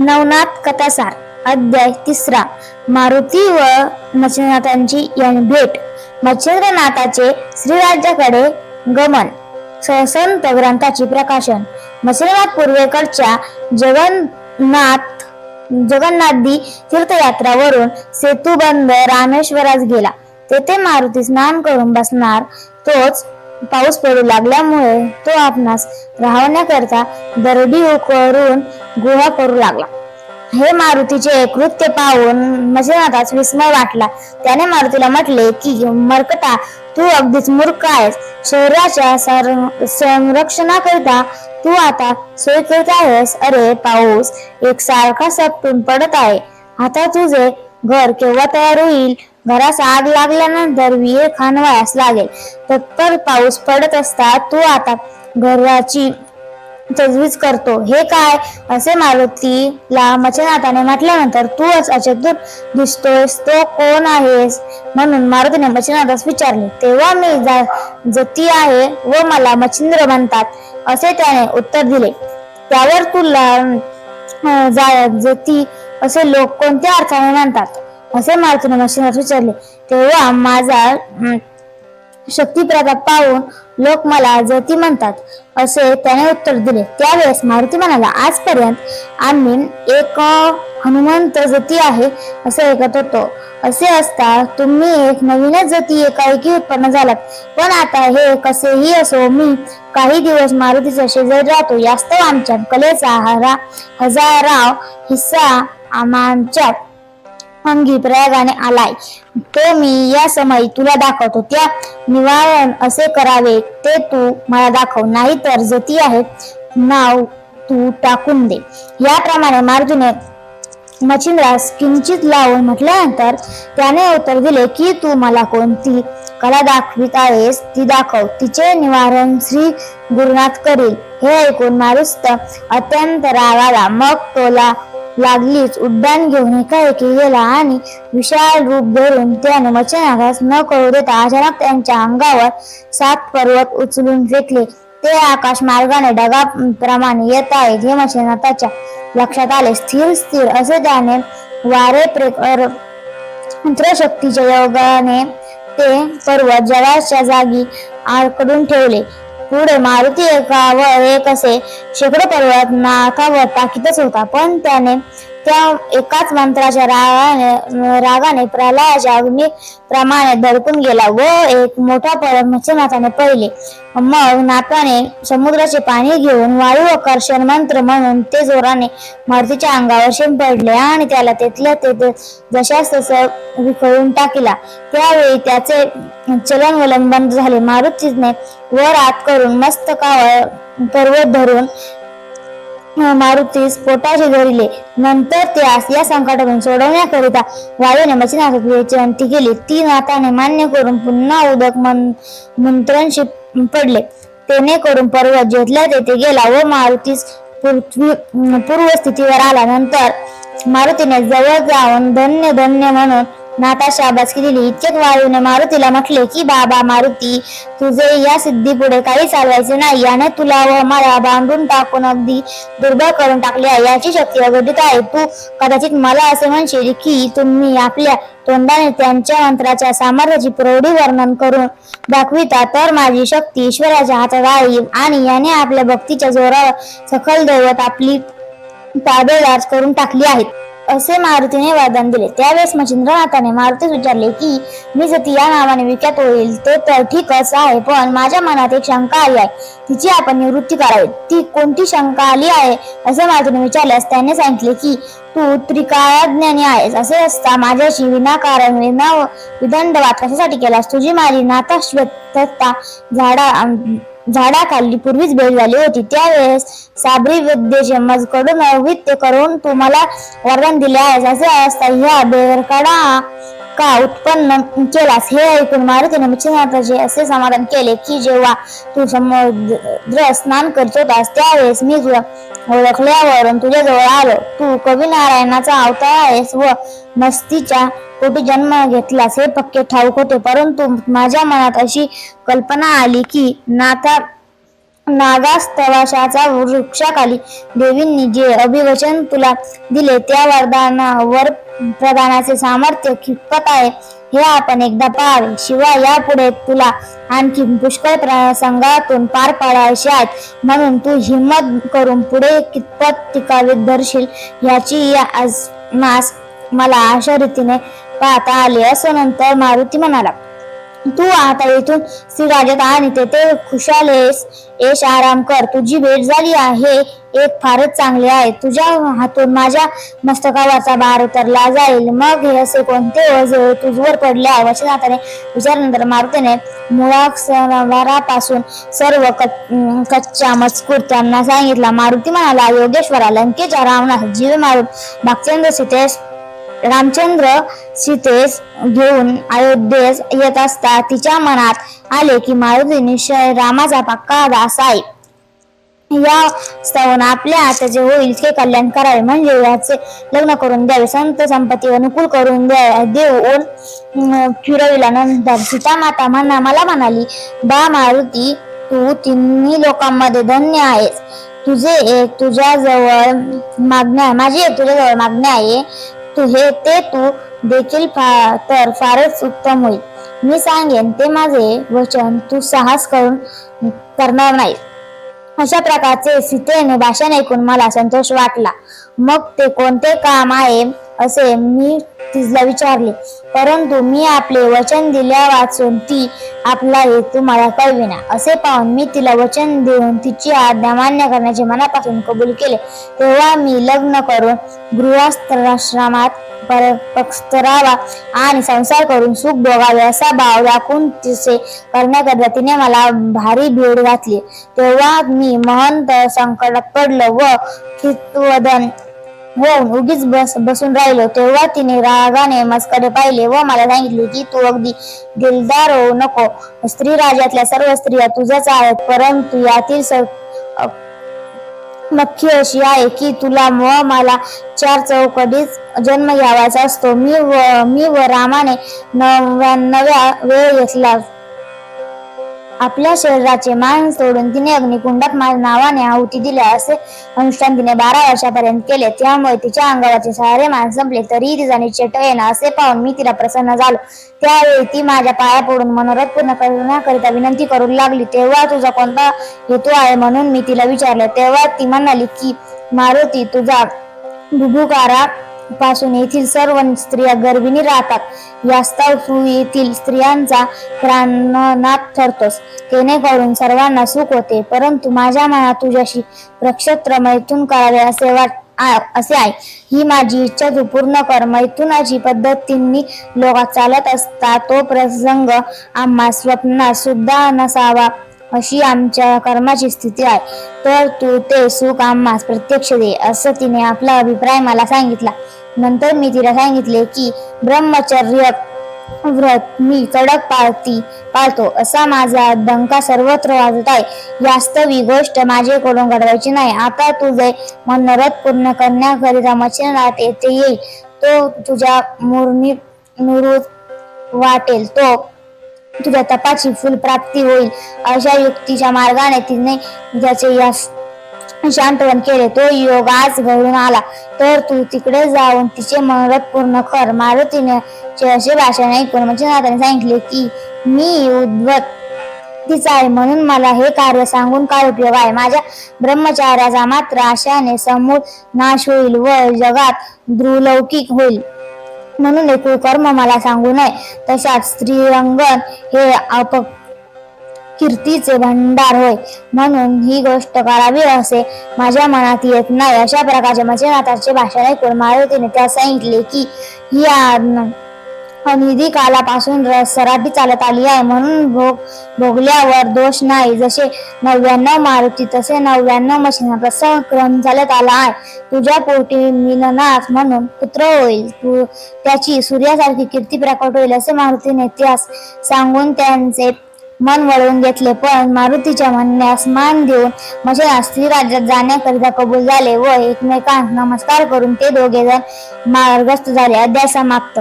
नवनाथ कथासार अध्याय तिसरा. मारुती व मच्छिंद्रनाथांची भेट. मच्छिंद्रनाथाचे श्रीराज्याकडे गमन. संत ग्रंथाची प्रकाशन. मच्छिंद्रनाथ पूर्वेकडच्या जगन्नाथ जगन्नाथदी तीर्थयात्रावरून सेतुबंद रामेश्वरास गेला. तेथे मारुती स्नान करून बसणार तोच पाऊस पडू लागल्यामुळे तो आपणास राहण्याकरता दरडी करून गुहा करू लागला. हे मारुतीचे कृत्य पाहून मजेनाथास विस्मय वाटला. त्याने मारुतीला म्हटले की मर्कटा तू अगदीच मूर्ख आहेस. शरीराच्या संरक्षणाकरिता तू आता सोय करत आहेस. अरे पाऊस एक सारखा सपटून पडत आहे. आता तुझे घर केव्हा तयार होईल? घरास आग लागल्यानंतर विहीर खानवायास लागेल. तत्पर पाऊस पडत असता तू आता घराची तजवीज करतो. हे काय? असे मारुतीला मच्छिनाथाने म्हटल्यानंतर तू अचतुर दिसतोयस तो कोण आहेस? म्हणून मारुतीने मच्छिनाथास विचारले. तेव्हा मी जा- जती आहे व मला मच्छिंद्र म्हणतात असे त्याने उत्तर दिले. त्यावर तुला जा- जती असे लोक कोणत्या अर्थाने म्हणतात? असे मारुतीने मच्छिनाथ विचारले तेव्हा माझा अं, शक्ती प्रताप पाहून लोक मला जती म्हणतात. असे त्याने उत्तर दिले. त्यावेळेस मारुती म्हणाला आजपर्यंत आम्ही एक हनुमंत जती आहे असे ऐकत होतो. असे असता तुम्ही एक नवीनच जती एकाएकी उत्पन्न झालात. पण आता हे कसेही असो मी काही दिवस मारुतीच्या शेजारी राहतो. यास्तव आमच्या कलेचा हरा हजाराव हिस्सा आमच्या अंगी प्रयागाने आलाय. तो मी या समयी तुला दाखवतो. त्या निवारण असे करावे ते तू मला दाखव. नाही तर जती आहे नाव तू टाकून दे. याप्रमाणे मार्जुने मच्छिंद्रास किंचित लावून म्हटल्यानंतर त्याने उत्तर दिले की तू मला कोणती कला दाखवित आहेस ती दाखव. तिचे निवारण श्री गुरुनाथ करील. हे ऐकून मारुस्त अत्यंत रागाला मग तोला लागलीच. उड्डाण घेऊन एकाएकी गेला आणि विशाल रूप धरून त्याने मच्छनागास न कळू देता अचानक त्यांच्या अंगावर सात पर्वत उचलून फेकले. ते आकाश मार्गाने ढगाप्रमाणे येत आहेत हे मच्छनाथाच्या लक्षात आले स्थिर स्थिर. असे त्याने वारे प्रे शक्तीच्या योगाने ते पर्वत जगाच्या जागी आकडून ठेवले. पुढे मारुती एकावर एक असे शेकडो पर्वत नाकावर टाकीतच होता. पण त्याने त्या एकाच मंत्राच्या रागाने रागाने प्रलयाच्या अग्निप्रमाणे धडकून गेला. व एक मोठा पर्वत मच्छिनाथाने पहिले. मग नाथाने समुद्राचे पाणी घेऊन वायू आकर्षण मंत्र म्हणून ते जोराने मारुतीच्या अंगावर शिंपडले आणि त्याला तेथल्या तेथे जशास तसं विखळून टाकला. त्यावेळी त्याचे चलन वलन बंद झाले. मारुतीने वर आत करून मस्तकावर पर्वत धरून मारुतीस पोटाशी धरले. नंतर त्यास या संकटातून सोडवण्याकरिता वायूने मच्छिनाथात विनंती केली. ती नाथाने मान्य करून पुन्हा उदक मंत्रांशी मंत्रणशी पडले. तेने करून पर्वत जेथल्या तेथे गेला व मारुतीस पृथ्वी पूर्व स्थितीवर आला. नंतर मारुतीने जवळ जाऊन धन्य धन्य म्हणून नाथा शाबासकी दिली इतक्यात वायूने मारुतीला म्हटले की बाबा मारुती तुझे या सिद्धी पुढे काही चालवायचे नाही. याने तुला व मला बांधून टाकून अगदी दुर्बळ करून टाकले आहे. याची शक्ती अगदित आहे. तू कदाचित मला असे म्हणशील की तुम्ही आपल्या तोंडाने त्यांच्या मंत्राच्या सामर्थ्याची प्रौढी वर्णन करून दाखविता तर माझी शक्ती ईश्वराच्या हातात आहे आणि याने आपल्या भक्तीच्या जोरावर सखल दैवत आपली ताबेदार करून टाकली आहेत. असे मारुतीने वरदान दिले. त्यावेळेस मच्छिंद्रनाथाने मारुतीस विचारले की मी जती या नावाने विख्यात होईल ते तर ठीकच आहे पण माझ्या मनात एक शंका आली आहे. तिची आपण निवृत्ती करावी. ती कोणती शंका आली आहे? असे मारुतीने विचारल्यास त्याने सांगितले की तू त्रिकाळज्ञानी आहेस. असे असता माझ्याशी विनाकारण विना विदंड वाद कशासाठी केलास? तुझी माझी नाथाश्वतता झाडा झाडाखाली पूर्वीच भेट झाली होती. त्यावेळेस साबरी विद्येचे मजकडून अवित्य करून तुम्हाला वरदान दिले आहेस असे असता ह्या बेरकडा का उत्पन्न केलास? हे ऐकून मारुतीने मच्छिनाथाचे असे समाधान केले की जेव्हा तू समुद्र स्नान करत होतास त्यावेळेस मी तुला ओळखल्यावरून तुझ्या जवळ आलो. तू कवी नारायणाचा अवतार आहेस व मस्तीच्या पोटी जन्म घेतलास हे पक्के ठाऊक होते. परंतु माझ्या मनात अशी कल्पना आली की नाथा नागास्तवाशाचा वृक्षाखाली देवींनी जे अभिवचन तुला दिले त्या वरदानावर प्रदानाचे सामर्थ्य कितपत आहे. हे आपण एकदा पाहावे शिवाय यापुढे तुला आणखी पुष्कळ प्रसंगातून पार पाडायचे आहेत. म्हणून तू हिंमत करून पुढे कितपत टिकावीत धरशील याची आज मास मला अशा रीतीने पाहता आले असं नंतर मारुती म्हणाला. तू आता येथून श्रीराजात आणि तेथे खुशालेस येश आराम कर. तुझी भेट झाली आहे. एक फारच चांगले आहे. तुझ्या हातून माझ्या मस्तकावरचा भार उतरला जाईल. मग हे असे कोणते ओझे तुझवर पडले आहे? वचनाथाने विचारनंतर मारुतीने मुळाक्षरापासून सर्व कच्च्या मजकूर त्यांना सांगितला. मारुती म्हणाला योगेश्वरा लंकेच्या रावणास जीव मारून भागचंद्र सीतेस रामचंद्र सीतेस घेऊन अयोध्येस येत असता तिच्या मनात आले की मारुतीने रामाचा पक्का दास आहे. या स्तवन आपल्या हाताचे होईल ते कल्याण करावे म्हणजे याचे लग्न करून द्यावे संत संपत्ती अनुकूल करून द्या देव ओन फिरविला. नंतर सीता माता म्हणा मला म्हणाली बा मारुती तू तिन्ही लोकांमध्ये धन्य आहेस. तुझे एक तुझ्या जवळ आहे. माझी एक तुझ्या जवळ मागणी आहे. तू हे ते तू देखील फा तर फारच उत्तम होईल. मी सांगेन ते माझे वचन तू साहस करून करणार नाही अशा प्रकारचे सीतेने भाषण ऐकून मला संतोष वाटला. मग ते कोणते काम आहे असे मी तिला विचारले परंतु मी आपले वचन दिल्या वाचून ती आपला हेतू मला कळविना. असे पाहून मी तिला वचन देऊन तिची आज्ञा मान्य करण्याचे मनापासून कबूल केले. तेव्हा मी लग्न करून गृहस्थाश्रमात परावा आणि संसार करून सुख भोगावे असा भाव दाखवून तिचे करण्याकरता तिने मला भारी भीड घातली. तेव्हा मी महंत संकटात पडलो व खितवदन होऊन उगीच बस बसून राहिलो. तेव्हा तिने रागाने मस्कडे पाहिले. व मला सांगितले की तू अगदी दिलदार होऊ नको. स्त्री राज्यातल्या सर्व स्त्रिया तुझ्याच आहेत परंतु यातील स- नक्की अशी आहे की तुला व मला चार चौकडीच जन्म घ्यावाचा असतो. मी व मी व रामाने नव्याण्णव्या वेळ घेतला. आपल्या शरीराचे मान सोडून तिने अग्निकुंडात माझ्या नावाने आहुती दिल्या असे अनुष्ठान तिने बारा वर्षापर्यंत केले. त्यामुळे तिच्या अंगावरचे सारे मान संपले तरीही तिचा निश्चय टळेना असे पाहून मी तिला प्रसन्न झालो. त्यावेळी ती माझ्या पाया पडून मनोरथ पूर्ण करण्याकरिता विनंती करू लागली तेव्हा तुझा कोणता हेतू आहे? म्हणून मी तिला विचारले. तेव्हा ती म्हणाली की मारुती तुझा भुभुकारा पासून येथील सर्व स्त्रिया गर्भिणी राहतात. यास्तव तू येथील स्त्रियांचा प्राणनाथ ठरतोस. जेणेकरून सर्वांना सुख होते. परंतु माझ्या मनात तुझ्याशी प्रक्षत्र मैथून करावे असे वाट असे आहे. ही माझी इच्छा तू पूर्ण कर. मैथुनाची पद्धतींनी लोक चालत असता तो प्रसंग आम्हा स्वप्नात सुद्धा नसावा अशी आमच्या कर्माची स्थिती आहे. तर तू ते सुख आम्हास प्रत्यक्ष दे असं तिने आपला अभिप्राय मला सांगितला. नंतर मी तिला सांगितले की ब्रह्मचर्य व्रत मी कडक पाळती पाळतो असा माझा डंका सर्वत्र वाजत आहे वास्तवी गोष्ट माझ्याकडून घडवायची नाही. आता तुझे मनोरथ पूर्ण करण्याकरिता मच्छिनात येथे येईल. तो तुझ्या मुरणी मुरू वाटेल. तो तुझ्या तपाची फुल प्राप्ती होईल. अशा युक्तीच्या मार्गाने तिने ज्याचे यश शांतवन केले. तो योग आज घडून आला. तर तू तिकडे जाऊन तिचे मनोरथ पूर्ण कर. मारुतीने चे असे भाषण ऐकून म्हणजे नाथाने सांगितले की मी उद्भवत तिचा आहे. म्हणून मला हे कार्य सांगून काय उपयोग आहे? माझ्या ब्रह्मचार्याचा मात्र आशाने समूळ नाश होईल व जगात द्रुलौकिक होईल. म्हणून हे कुकर्म मला सांगू नये. तशात स्त्रीरंगण हे अप कीर्तीचे भंडार होय. म्हणून ही गोष्ट करावी असे. माझ्या मनात येत नाही अशा प्रकारचे मच्छिनाथाचे भाषण ऐकून मारुतीने त्या सांगितले की ही अनिधी कालापासून सराटी सराठी चालत आली आहे. म्हणून भोग भोगल्यावर दोष नाही. जसे नव्याण्णव मारुती तसे नव्याण्णव मशिनाचा क्रम चालत आला आहे. तुझ्या पोटी मिलनाथ म्हणून पुत्र होईल. तू त्याची सूर्यासारखी कीर्ती प्रकट होईल असे मारुतीने त्यास सांगून त्यांचे मन वळवून घेतले पण मारुतीच्या म्हणण्यास मान देऊन मशे राज्यात जाण्याकरिता कबूल झाले व एकमेकांस नमस्कार करून ते दोघे जण मार्गस्थ झाले. अध्याय समाप्त.